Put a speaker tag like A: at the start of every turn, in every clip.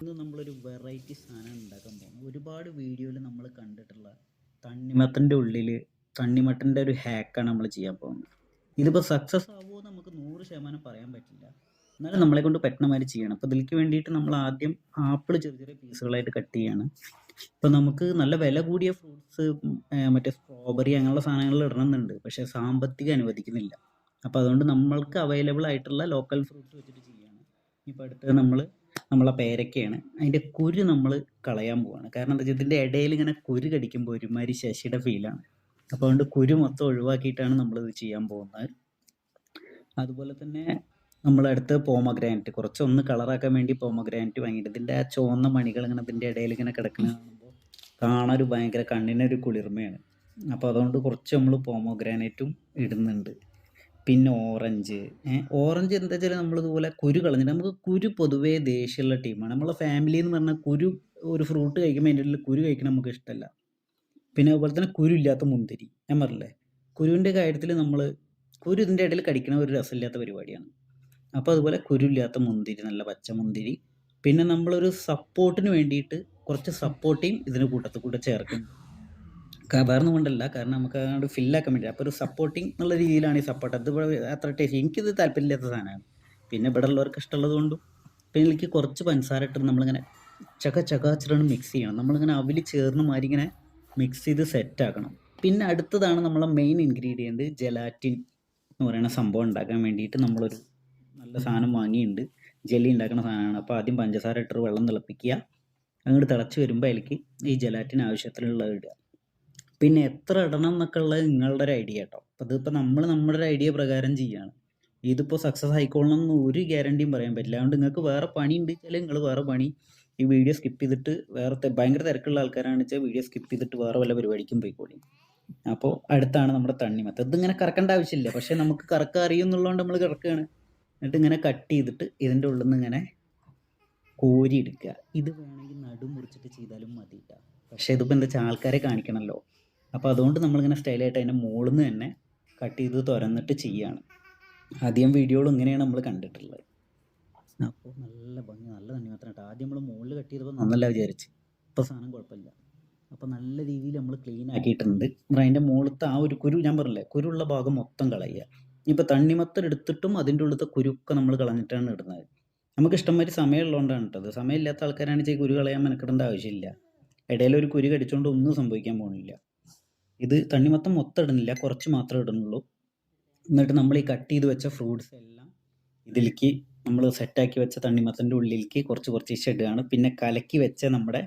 A: ഇന്ന് നമ്മളൊരു വെറൈറ്റി സാധനം ഉണ്ടാക്കാൻ പോകുന്നു ഒരുപാട് വീഡിയോയിൽ നമ്മൾ കണ്ടിട്ടുള്ള തണ്ണിമത്തന്റെ ഉള്ളിൽ തണ്ണിമത്തന്റെ ഒരു ഹാക്കാണ് നമ്മൾ ചെയ്യാൻ പോകുന്നത് ഇതിപ്പോൾ സക്സസ് ആവുമോ നമുക്ക് നൂറ് ശതമാനം പറയാൻ പറ്റില്ല. എന്നാലും നമ്മളെ കൊണ്ട് പറ്റുന്ന മാതിരി ചെയ്യണം. അപ്പോൾ ഇതിലേക്ക് വേണ്ടിയിട്ട് നമ്മൾ ആദ്യം ആപ്പിൾ ചെറിയ ചെറിയ പീസുകളായിട്ട് കട്ട് ചെയ്യാണ്. ഇപ്പോൾ നമുക്ക് നല്ല വില കൂടിയ ഫ്രൂട്ട്സ് മറ്റേ സ്ട്രോബെറി അങ്ങനെയുള്ള സാധനങ്ങൾ ഇടണമെന്നുണ്ട്. പക്ഷേ സാമ്പത്തികം അനുവദിക്കുന്നില്ല. അപ്പോൾ അതുകൊണ്ട് നമ്മൾക്ക് അവൈലബിൾ ആയിട്ടുള്ള ലോക്കൽ ഫ്രൂട്ട്സ് വെച്ചിട്ട് ചെയ്യാണ്. ഇപ്പോൾ അടുത്തത് നമ്മൾ നമ്മളെ പേരക്കയാണ്. അതിന്റെ കുരു നമ്മൾ കളയാൻ പോവാണ്. കാരണം എന്താ വെച്ചാൽ ഇതിന്റെ ഇടയിൽ ഇങ്ങനെ കുരു കടിക്കുമ്പോൾ ഒരുമാതിരി ശശിയുടെ ഫീലാണ് അപ്പോൾ അതുകൊണ്ട് കുരു മൊത്തം ഒഴിവാക്കിയിട്ടാണ് നമ്മളിത് ചെയ്യാൻ പോകുന്നത്. അതുപോലെ തന്നെ നമ്മളടുത്ത് പോമഗ്രാനറ്റ് കുറച്ച് ഒന്ന് കളറാക്കാൻ വേണ്ടി പോമഗ്രാനറ്റ് വാങ്ങിയിട്ട് ഇതിന്റെ ആ ചുവന്ന മണികൾ ഇങ്ങനെ ഇതിന്റെ ഇടയിൽ ഇങ്ങനെ കിടക്കുന്ന കാണുമ്പോൾ കാണാൻ ഒരു ഭയങ്കര കണ്ണിനൊരു കുളിർമയാണ്. അപ്പോൾ അതുകൊണ്ട് കുറച്ച് നമ്മൾ പോമഗ്രാനറ്റും ഇടുന്നുണ്ട്. പിന്നെ ഓറഞ്ച്. ഓറഞ്ച് എന്താ വെച്ചാൽ നമ്മളിതുപോലെ കുരു കളഞ്ഞിട്ട് നമുക്ക് കുരു പൊതുവേ ദേഷ്യമുള്ള ടീമാണ് നമ്മളെ ഫാമിലി എന്ന് പറഞ്ഞാൽ കുരു ഒരു ഫ്രൂട്ട് കഴിക്കുമ്പോൾ അതിന്റെ ഉള്ളിൽ കുരു കഴിക്കണം നമുക്ക് ഇഷ്ടമല്ല പിന്നെ അതുപോലെ തന്നെ കുരു ഇല്ലാത്ത മുന്തിരി. ഞാൻ പറഞ്ഞില്ലേ? കുരുവിന്റെ കാര്യത്തിൽ നമ്മൾ കുരു ഇതിന്റെ ഇടയിൽ കടിക്കണ ഒരു രസമില്ലാത്ത പരിപാടിയാണ്. അപ്പോൾ അതുപോലെ കുരുമില്ലാത്ത മുന്തിരി നല്ല പച്ച മുന്തിരി. പിന്നെ നമ്മളൊരു സപ്പോർട്ടിന് വേണ്ടിയിട്ട് കുറച്ച് സപ്പോർട്ടിയും ഇതിന് കൂട്ടത്തിൽ കൂടെ ചേർക്കുന്നു ക- കൊണ്ടല്ല. കാരണം നമുക്ക് അങ്ങോട്ട് ഫില്ലാക്കാൻ വേണ്ടി. അപ്പോൾ ഒരു സപ്പോർട്ടിങ് എന്നുള്ള രീതിയിലാണ് ഈ സപ്പോർട്ട് അത് അത്ര ടേസ്റ്റ് എനിക്കിത് താല്പര്യമില്ലാത്ത സാധനമാണ്. പിന്നെ ഇവിടെ ഉള്ളവർക്ക് ഇഷ്ടമുള്ളത് കൊണ്ടും. പിന്നെ എനിക്ക് കുറച്ച് പഞ്ചസാര ഇട്ടിട്ട് നമ്മളിങ്ങനെ ചക ചകാച്ചിട്ടാണ് മിക്സ് ചെയ്യണം. നമ്മളിങ്ങനെ അവിൽ ചേർന്ന് മാതിരി ഇങ്ങനെ മിക്സ് ചെയ്ത് സെറ്റ് ആക്കണം. പിന്നെ അടുത്തതാണ് നമ്മളെ മെയിൻ ഇൻഗ്രീഡിയന്റ് ജലാറ്റിൻ എന്ന് പറയുന്ന സംഭവം ഉണ്ടാക്കാൻ വേണ്ടിയിട്ട് നമ്മളൊരു നല്ല സാധനം വാങ്ങിയിട്ടുണ്ട് ജെല്ലി ഉണ്ടാക്കുന്ന സാധനമാണ്. അപ്പോൾ ആദ്യം പഞ്ചസാര ഇട്ടിട്ട് വെള്ളം തിളപ്പിക്കുക. അങ്ങോട്ട് തിളച്ച് വരുമ്പോൾ അതിലേക്ക് ഈ ജലാറ്റിൻ ആവശ്യത്തിലുള്ളത് ഇടുക. പിന്നെ എത്ര ഇടണം എന്നൊക്കെ ഉള്ളത് നിങ്ങളുടെ ഒരു ഐഡിയ കേട്ടോ. അതിപ്പോൾ നമ്മൾ നമ്മുടെ ഒരു ഐഡിയ പ്രകാരം ചെയ്യാണ്. ഇതിപ്പോൾ സക്സസ് ആയിക്കോളണം എന്ന് ഒരു ഗ്യാരണ്ടിയും പറയാൻ പറ്റില്ല. അതുകൊണ്ട് നിങ്ങൾക്ക് വേറെ പണി ഉണ്ട് വെച്ചാൽ നിങ്ങൾ വേറെ പണി ഈ വീഡിയോ സ്കിപ്പ് ചെയ്തിട്ട് വേറെ ഭയങ്കര തിരക്കുള്ള ആൾക്കാരാണ് വെച്ചാൽ വീഡിയോ സ്കിപ്പ് ചെയ്തിട്ട് വേറെ വല്ല പരിപാടിക്കും പോയിക്കോളി. അപ്പോൾ അടുത്താണ് നമ്മുടെ തണ്ണിമത്തം. ഇതിങ്ങനെ കറക്കേണ്ട ആവശ്യമില്ല. പക്ഷേ നമുക്ക് കറക്കം അറിയുന്നുള്ളതുകൊണ്ട് നമ്മൾ കറക്കുകയാണ് എന്നിട്ട് ഇങ്ങനെ കട്ട് ചെയ്തിട്ട് ഇതിന്റെ ഉള്ളിൽ നിന്ന് ഇങ്ങനെ കോരി എടുക്കുക. ഇത് വേണമെങ്കിൽ നടു മുറിച്ചിട്ട് ചെയ്താലും മതി പക്ഷേ ഇതിപ്പോൾ എന്താ വെച്ചാൽ ആൾക്കാരെ കാണിക്കണമല്ലോ അപ്പോൾ അതുകൊണ്ട് നമ്മളിങ്ങനെ സ്റ്റൈലായിട്ട് അതിന്റെ മുകളിൽ നിന്ന് തന്നെ കട്ട് ചെയ്ത് തുറന്നിട്ട് ചെയ്യുകയാണ് ആദ്യം വീഡിയോകൾ ഇങ്ങനെയാണ് നമ്മൾ കണ്ടിട്ടുള്ളത്. അപ്പോൾ നല്ല ഭംഗി നല്ല തന്നെ മാത്രം കേട്ടോ ആദ്യം നമ്മൾ മുകളിൽ കട്ട് ചെയ്തപ്പോൾ നന്നല്ല വിചാരിച്ച്. ഇപ്പോൾ സാധനം കുഴപ്പമില്ല. അപ്പോൾ നല്ല രീതിയിൽ നമ്മൾ ക്ലീൻ ആക്കിയിട്ടുണ്ട്. അതിന്റെ മുകളിലത്തെ ആ ഒരു കുരു ഞാൻ പറഞ്ഞില്ലേ കുരുള്ള ഭാഗം മൊത്തം കളയുക. ഇപ്പോൾ തണ്ണിമത്തൻ എടുത്തിട്ടും അതിന്റെ ഉള്ളിലത്തെ കുരുക്കെ നമ്മൾ കളഞ്ഞിട്ടാണ് ഇടുന്നത്. നമുക്ക് ഇഷ്ടംമാതിരി സമയമുള്ളതുകൊണ്ടാണ് കേട്ടത് സമയമില്ലാത്ത ആൾക്കാരാണ് ചെയ്ത് കുരു കളയാൻ മെനക്കെടേണ്ട ആവശ്യമില്ല. ഇടയിലൊരു കുരു കടിച്ചുകൊണ്ട് ഒന്നും സംഭവിക്കാൻ പോകുന്നില്ല. ഇത് തണ്ണിമത്തം മൊത്തം ഇടുന്നില്ല കുറച്ച് മാത്രമേ ഇടുന്നുള്ളൂ. എന്നിട്ട് നമ്മൾ ഈ കട്ട് ചെയ്ത് വെച്ച ഫ്രൂട്ട്സ് എല്ലാം ഇതിലേക്ക് നമ്മൾ സെറ്റാക്കി വെച്ച തണ്ണിമത്തന്റെ ഉള്ളിലേക്ക് കുറച്ച് കുറച്ച് ഇടുകയാണ്. പിന്നെ കലക്കി വെച്ച നമ്മുടെ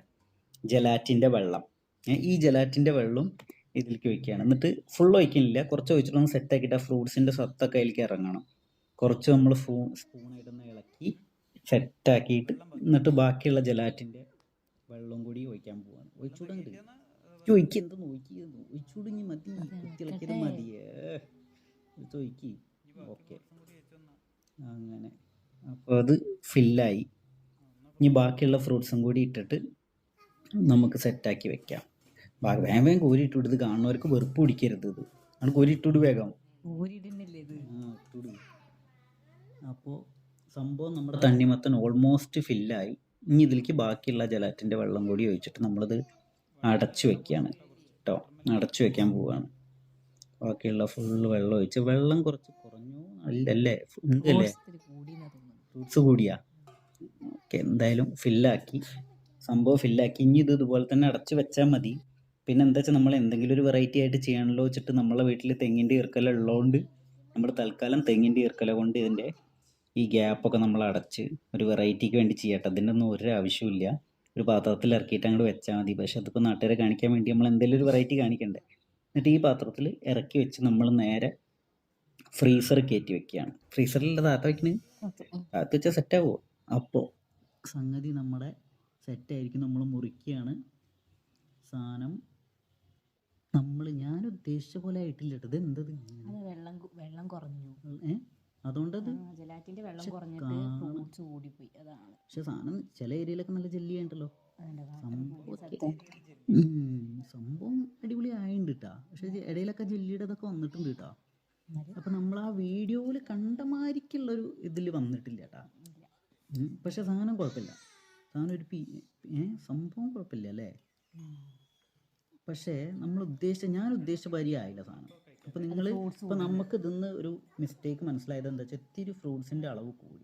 A: ജലാറ്റിന്റെ വെള്ളം. ഈ ജലാറ്റിന്റെ വെള്ളം ഇതിലേക്ക് ഒഴിക്കുകയാണ്. എന്നിട്ട് ഫുൾ ഒഴിക്കുന്നില്ല കുറച്ച് ഒഴിച്ചിട്ടൊന്ന് സെറ്റാക്കിയിട്ട് ആ ഫ്രൂട്ട്സിന്റെ സത്തൊക്കെ അതിലേക്ക് ഇറങ്ങണം. കുറച്ച് നമ്മൾ സ്പൂൺ സ്പൂണായിട്ടൊന്ന് ഇളക്കി സെറ്റാക്കിയിട്ട് എന്നിട്ട് ബാക്കിയുള്ള ജലാറ്റിന്റെ വെള്ളം കൂടി ഒഴിക്കാൻ പോവാണ്. ഒഴിച്ചുകൂടെ ഒഴിക്കി എന്ത് നോക്കി ഒഴിച്ചുകൂടി മതി കുത്തിളക്കിയത് മതിയേ. ചോയ്ക്ക് ഓക്കെ. അങ്ങനെ. അപ്പോൾ അത് ഫില്ലായി. ഇനി ബാക്കിയുള്ള ഫ്രൂട്ട്സും കൂടി ഇട്ടിട്ട് നമുക്ക് സെറ്റാക്കി വെക്കാം. ബാക്കി വേഗം വേഗം കോരി ഇട്ടുവിട് ഇത് കാണുന്നവർക്ക് വെറുപ്പ് പിടിക്കരുത് ഇത്. ആണ് കോരി ഇട്ടുവിട് വേഗം. അപ്പോൾ സംഭവം നമ്മുടെ തണ്ണിമത്തൻ ഓൾമോസ്റ്റ് ഫില്ലായി. ഇനി ഇതിലേക്ക് ബാക്കിയുള്ള ജലാറ്റിന്റെ വെള്ളം കൂടി ഒഴിച്ചിട്ട് നമ്മളിത് അടച്ചു വെക്കുകയാണ് കേട്ടോ. അടച്ചു വെക്കാൻ പോവുകയാണ്. ബാക്കിയുള്ള ഫുള്ള് വെള്ളം ഒഴിച്ച് വെള്ളം കുറച്ച് കുറഞ്ഞു. അല്ലല്ലേ? ഉണ്ടല്ലേ
B: ഓർത്തിരി
A: ഫ്രൂട്ട്സ് കൂടിയാ? ഓക്കെ എന്തായാലും ഫില്ലാക്കി സംഭവം ഫില്ലാക്കി ഇനി ഇത് ഇതുപോലെ തന്നെ അടച്ചു വെച്ചാൽ മതി. പിന്നെ എന്താ വെച്ചാൽ നമ്മൾ എന്തെങ്കിലും ഒരു വെറൈറ്റി ആയിട്ട് ചെയ്യണമല്ലോ വെച്ചിട്ട് നമ്മളെ വീട്ടിൽ തെങ്ങിന്റെ ഈർക്കല ഉള്ളതുകൊണ്ട് നമ്മൾ തൽക്കാലം തെങ്ങിന്റെ ഈർക്കല കൊണ്ട് ഇതിന്റെ ഈ ഗ്യാപ്പൊക്കെ നമ്മൾ അടച്ച് ഒരു വെറൈറ്റിക്ക് വേണ്ടി ചെയ്യട്ടെ. അതിന്റെ ഒന്നും ഒരു ആവശ്യമില്ല ഒരു പാത്രത്തിൽ ഇറക്കിയിട്ട് അങ്ങോട്ട് വെച്ചാൽ മതി. പക്ഷെ അതിപ്പോൾ നാട്ടുകാരെ കാണിക്കാൻ വേണ്ടി നമ്മൾ എന്തെങ്കിലും ഒരു വെറൈറ്റി കാണിക്കണ്ടേ? എന്നിട്ട് ഈ പാത്രത്തിൽ ഇറക്കി വെച്ച് നമ്മൾ നേരെ ഫ്രീസർ കയറ്റി വെക്കുകയാണ്. ഫ്രീസറിലുള്ള താത്ത വെക്കണേ? അത് വെച്ചാൽ സെറ്റാവോ അപ്പോൾ സംഗതി നമ്മുടെ സെറ്റായിരിക്കും നമ്മൾ മുറിക്കുകയാണ്. സാധനം നമ്മൾ ഞാൻ ഉദ്ദേശിച്ച പോലെ ആയിട്ടില്ല ഇത് എന്തത്
B: വെള്ളം വെള്ളം കുറഞ്ഞു.
A: ഏ? അതുകൊണ്ടത്
B: ജലാറ്റിന്റെ വെള്ളം
A: പക്ഷെ
B: കുറഞ്ഞിട്ട് ഫ്രൂട്ട്സ് ഓടിപ്പോയി അതാണ്.
A: പക്ഷെ സാധനം ചില ഏരിയയിലൊക്കെ നല്ല ജെല്ലി ആയിട്ടല്ലോ സംഭവം അടിപൊളി ആയിട്ടുണ്ട് കേട്ടാ പക്ഷെ ഇടയിലൊക്കെ ജെല്ലിയുടെ ഇതൊക്കെ വന്നിട്ടുണ്ട് കേട്ടാ അപ്പൊ നമ്മൾ ആ വീഡിയോയിൽ കണ്ട ഒരു ഇതിൽ വന്നിട്ടില്ല കേട്ടാ പക്ഷെ സാധനം കുഴപ്പമില്ല. സാധനം ഒരു പി ഏ സംഭവം കുഴപ്പമില്ല അല്ലേ? പക്ഷേ നമ്മൾ ഉദ്ദേശിച്ച ഞാൻ ഉദ്ദേശിച്ച വരി ആയില്ല സാധനം. അപ്പോൾ നിങ്ങൾ
B: ഇപ്പൊ
A: ഇപ്പോൾ നമുക്ക് ഇതിന്ന് ഒരു മിസ്റ്റേക്ക് മനസ്സിലായത് എന്താ വെച്ചാൽ ഇത്തിരി ഫ്രൂട്ട്സിന്റെ അളവ് കൂടി.